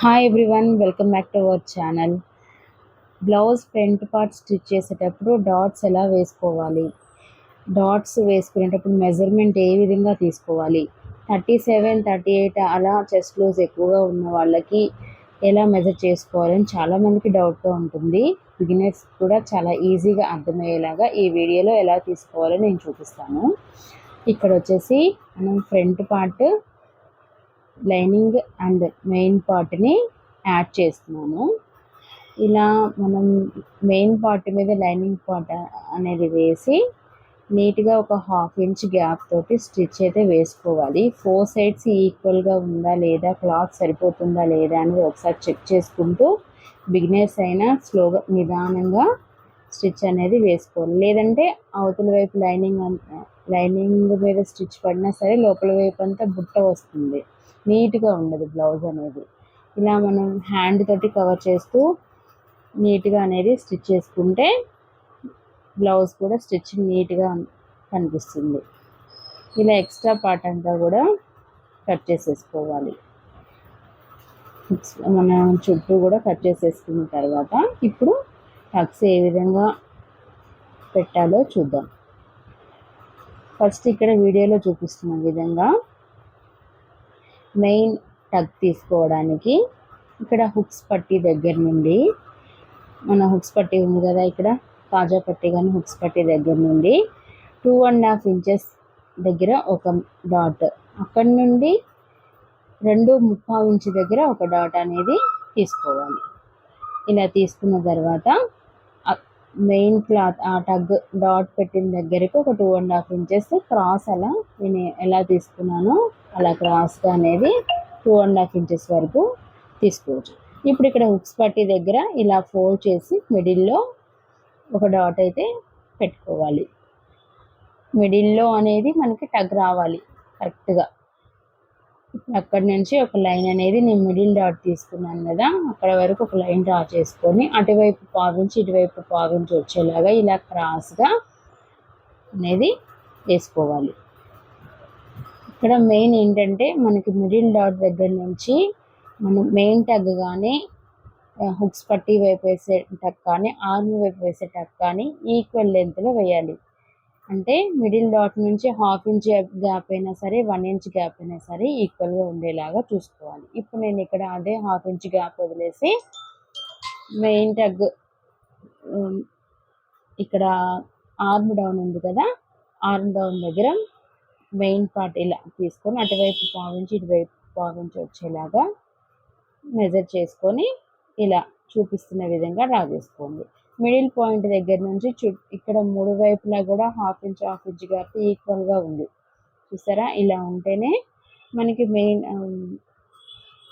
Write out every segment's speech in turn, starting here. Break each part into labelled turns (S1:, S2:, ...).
S1: Hi everyone welcome back to our channel blouse front part stitch చేసేటప్పుడు dots ఎలా వేసుకోవాలి? Dots వేసుకునేటప్పుడు measurement ఏ విధంగా తీసుకోవాలి? థర్టీ సెవెన్ థర్టీ ఎయిట్ అలా చెస్ట్ లూజ్ ఎక్కువగా ఉన్న వాళ్ళకి ఎలా మెజర్ చేసుకోవాలని చాలామందికి డౌట్గా ఉంటుంది. బిగినర్స్ కూడా చాలా ఈజీగా అర్థమయ్యేలాగా ఈ వీడియోలో ఎలా తీసుకోవాలో నేను చూపిస్తాను. ఇక్కడ వచ్చేసి మనం front part lining and main పార్ట్ని యాడ్ చేస్తున్నాము ఇలా మనం మెయిన్ పార్ట్ మీద లైనింగ్ పార్ట్ అనేది వేసి నీట్గా ఒక హాఫ్ ఇంచ్ గ్యాప్ తోటి స్టిచ్ అయితే వేసుకోవాలి. ఫోర్ సైడ్స్ ఈక్వల్గా ఉందా లేదా క్లాత్ సరిపోతుందా లేదా అనేది ఒకసారి చెక్ చేసుకుంటూ బిగినర్స్ అయినా స్లోగా నిదానంగా స్టిచ్ అనేది వేసుకోవాలి. లేదంటే అవతల వైపు లైనింగ్ లైనింగ్ మీద స్టిచ్ పడినా సరే లోపల వైపు అంతా బుట్ట వస్తుంది. నీట్గా ఉండదు బ్లౌజ్ అనేది. ఇలా మనం హ్యాండ్ తోటి కవర్ చేస్తూ నీట్గా అనేది స్టిచ్ చేసుకుంటే బ్లౌజ్ కూడా స్టిచ్చింగ్ నీట్గా కనిపిస్తుంది. ఇలా ఎక్స్ట్రా పార్ట్ అంతా కూడా కట్ చేసేసుకోవాలి. మన చుట్టూ కూడా కట్ చేసేసుకున్న తర్వాత ఇప్పుడు టక్స్ ఏ విధంగా పెట్టాలో చూద్దాం. ఫస్ట్ ఇక్కడ వీడియోలో చూపిస్తున్న విధంగా మెయిన్ టగ్ తీసుకోవడానికి ఇక్కడ హుక్స్ పట్టి దగ్గర నుండి మన హుక్స్ పట్టి ఉంది కదా ఇక్కడ తాజా పట్టి కానీ హుక్స్ పట్టి దగ్గర నుండి టూ అండ్ హాఫ్ ఇంచెస్ దగ్గర ఒక డాట్. అక్కడి నుండి రెండు ముప్పావు ఇంచు దగ్గర ఒక డాట్ అనేది తీసుకోవాలి. ఇలా తీసుకున్న తర్వాత మెయిన్ క్లాత్ ఆ టగ్ డాట్ పెట్టిన దగ్గరకు ఒక two and half inches cross అలా నేను ఎలా తీసుకున్నానో అలా క్రాస్గా అనేది టూ అండ్ హాఫ్ ఇంచెస్ వరకు తీసుకోవచ్చు. ఇప్పుడు ఇక్కడ హుక్స్ పట్టి దగ్గర ఇలా ఫోల్డ్ చేసి మిడిల్లో ఒక డాట్ అయితే పెట్టుకోవాలి. మిడిల్లో అనేది మనకి టగ్ రావాలి కరెక్ట్గా అక్కడి నుంచి ఒక లైన్ అనేది నేను మిడిల్ డాట్ తీసుకున్నాను కదా అక్కడ వరకు ఒక లైన్ డ్రా చేసుకొని అటువైపు పావించి ఇటువైపు పావించి వచ్చేలాగా ఇలా క్రాస్గా అనేది వేసుకోవాలి. ఇక్కడ మెయిన్ ఏంటంటే మనకి మిడిల్ డాట్ దగ్గర నుంచి మనం మెయిన్ టగ్ కానీ హుక్స్ పట్టి వైపు వేసే టక్ కానీ ఆర్మ్ వైపు వేసే టక్ కానీ ఈక్వల్ లెంత్లో వేయాలి. అంటే మిడిల్ డాట్ నుంచి హాఫ్ ఇంచ్ గ్యాప్ అయినా సరే వన్ ఇంచ్ గ్యాప్ అయినా సరే ఈక్వల్గా ఉండేలాగా చూసుకోవాలి. ఇప్పుడు నేను ఇక్కడ అదే హాఫ్ ఇంచ్ గ్యాప్ వదిలేసి మెయిన్ టగ్ um, ఇక్కడ ఆర్మ్ డౌన్ ఉంది కదా ఆర్మ్ డౌన్ దగ్గర మెయిన్ పార్ట్ ఇలా తీసుకొని అటువైపు పావించి ఇటువైపు పావించి వచ్చేలాగా మెజర్ చేసుకొని ఇలా చూపిస్తున్న విధంగా డ్రా చేసుకోండి. మిడిల్ పాయింట్ దగ్గర నుంచి చు ఇక్కడ మూడు వైపులా కూడా half inch half inch gap ఈక్వల్గా ఉంది. చూసారా? ఇలా ఉంటేనే మనకి మెయిన్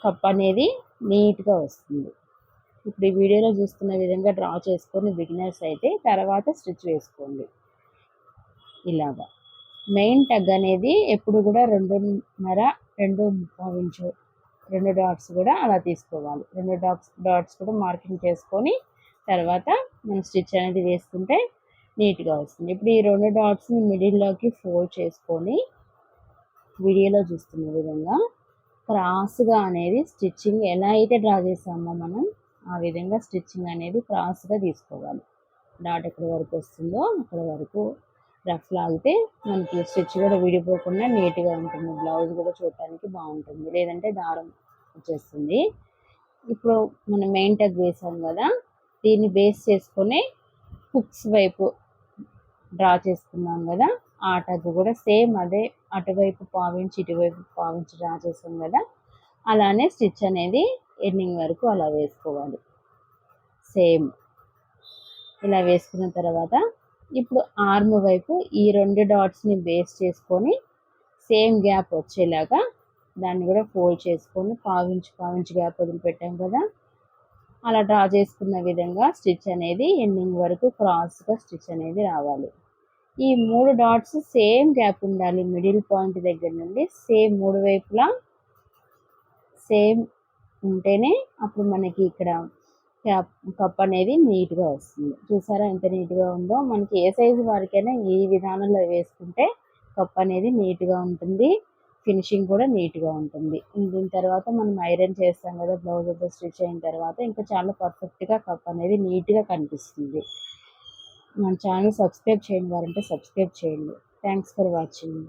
S1: కప్ అనేది నీట్గా వస్తుంది. ఇప్పుడు ఈ వీడియోలో చూస్తున్న విధంగా డ్రా చేసుకొని బిగినర్స్ అయితే తర్వాత స్టిచ్ వేసుకోండి. ఇలాగా. మెయిన్ టగ్ అనేది ఎప్పుడు కూడా రెండున్నర రెండు ముప్పావు ఇంచు రెండు డాట్స్ కూడా అలా తీసుకోవాలి. రెండు డాట్స్ డాట్స్ కూడా మార్కింగ్ చేసుకొని తర్వాత మనం స్టిచ్ అనేది వేసుకుంటే నీట్గా వస్తుంది. ఇప్పుడు ఈ రెండు డాట్స్ని మిడిల్లోకి ఫోల్డ్ చేసుకొని వీడియోలో చూస్తున్న విధంగా క్రాస్గా అనేది స్టిచ్చింగ్ ఎలా అయితే డ్రా చేసామో మనం ఆ విధంగా స్టిచ్చింగ్ అనేది క్రాస్గా తీసుకోవాలి. డాట్ ఎక్కడి వరకు వస్తుందో అక్కడ వరకు రఫ్ లాగితే మనకి స్టిచ్ కూడా విడిపోకుండా నీట్గా ఉంటుంది. బ్లౌజ్ కూడా చూడటానికి బాగుంటుంది. లేదంటే దారం వచ్చేస్తుంది. ఇప్పుడు మనం మెయిన్ టగ్ వేసాం కదా దీన్ని బేస్ చేసుకొని హుక్స్ వైపు డ్రా చేసుకున్నాం కదా ఆ టగ్ కూడా సేమ్ అదే అటువైపు పావించి ఇటువైపు పావించి డ్రా చేసాం కదా అలానే స్టిచ్ అనేది ఎండింగ్ వరకు అలా వేసుకోవాలి. సేమ్ ఇలా వేసుకున్న తర్వాత ఇప్పుడు ఆర్మ్ వైపు ఈ రెండు డాట్స్ని బేస్ చేసుకొని సేమ్ గ్యాప్ వచ్చేలాగా దాన్ని కూడా ఫోల్డ్ చేసుకొని పావించి పావించి గ్యాప్ వదిలిపెట్టాం కదా అలా డ్రా చేసుకున్న విధంగా స్టిచ్ అనేది ఎండింగ్ వరకు క్రాస్గా స్టిచ్ అనేది రావాలి. ఈ మూడు డాట్స్ సేమ్ గ్యాప్ ఉండాలి. మిడిల్ పాయింట్ దగ్గర నుండి సేమ్ మూడు వైపులా సేమ్ ఉంటేనే అప్పుడు మనకి ఇక్కడ క్యాప్ కప్ అనేది నీట్గా వస్తుంది. చూసారా ఎంత నీట్గా ఉందో? మనకి ఏ సైజు వారికైనా ఈ విధానంలో వేసుకుంటే కప్ అనేది నీట్గా ఉంటుంది. ఫినిషింగ్ కూడా నీట్గా ఉంటుంది. దీని తర్వాత మనం ఐరన్ చేస్తాం కదా బ్లౌజ్ అంతా స్టిచ్ అయిన తర్వాత ఇంకా చాలా పర్ఫెక్ట్గా కప్ అనేది నీట్గా కనిపిస్తుంది. మన ఛానల్ సబ్స్క్రైబ్ చేయని వారంటే సబ్స్క్రైబ్ చేయండి. Thanks for watching.